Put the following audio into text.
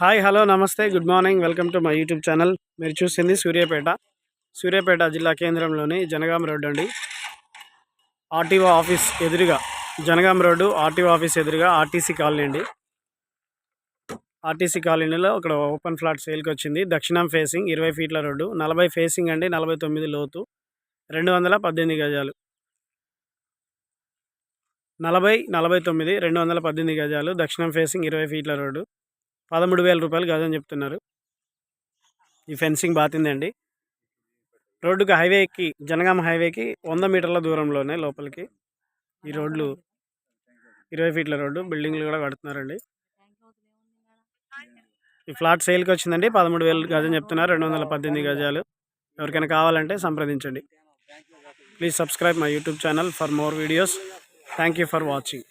Hi hello నమస్తే good morning welcome to my YouTube channel. మీరు చూసింది సూర్యాపేట. సూర్యాపేట జిల్లా కేంద్రంలోని జనగాం రోడ్డు అండి. ఆర్టీఓ ఆఫీస్ ఎదురుగా జనగాం రోడ్డు ఆర్టీఓ ఆఫీస్ ఎదురుగా ఆర్టీసీ కాలనీ అండి. ఆర్టీసీ కాలనీలో ఇక్కడ ఓపెన్ ఫ్లాట్ సేల్కి వచ్చింది. దక్షిణం ఫేసింగ్ ఇరవై ఫీట్ల రోడ్డు నలభై ఫేసింగ్ అండి నలభై తొమ్మిది లోతు రెండు వందల పద్దెనిమిది గజాలు. నలభై నలభై తొమ్మిది రెండు వందల పద్దెనిమిది గజాలు దక్షిణం ఫేసింగ్ ఇరవై ఫీట్ల రోడ్డు. పదమూడు వేల రూపాయలు గజం చెప్తున్నారు. ఈ ఫెన్సింగ్ బాతిందండి రోడ్డుకి హైవేకి జనగామ హైవేకి వంద మీటర్ల దూరంలోనే లోపలికి ఈ రోడ్లు ఇరవై ఫీట్ల రోడ్డు బిల్డింగ్లు కూడా కడుతున్నారండి. ఈ ఫ్లాట్ సేల్కి వచ్చిందండి. పదమూడు వేలు గజం చెప్తున్నారు. రెండు వందల పద్దెనిమిది గజాలు. ఎవరికైనా కావాలంటే సంప్రదించండి. Please subscribe my YouTube channel for more videos. Thank you for watching.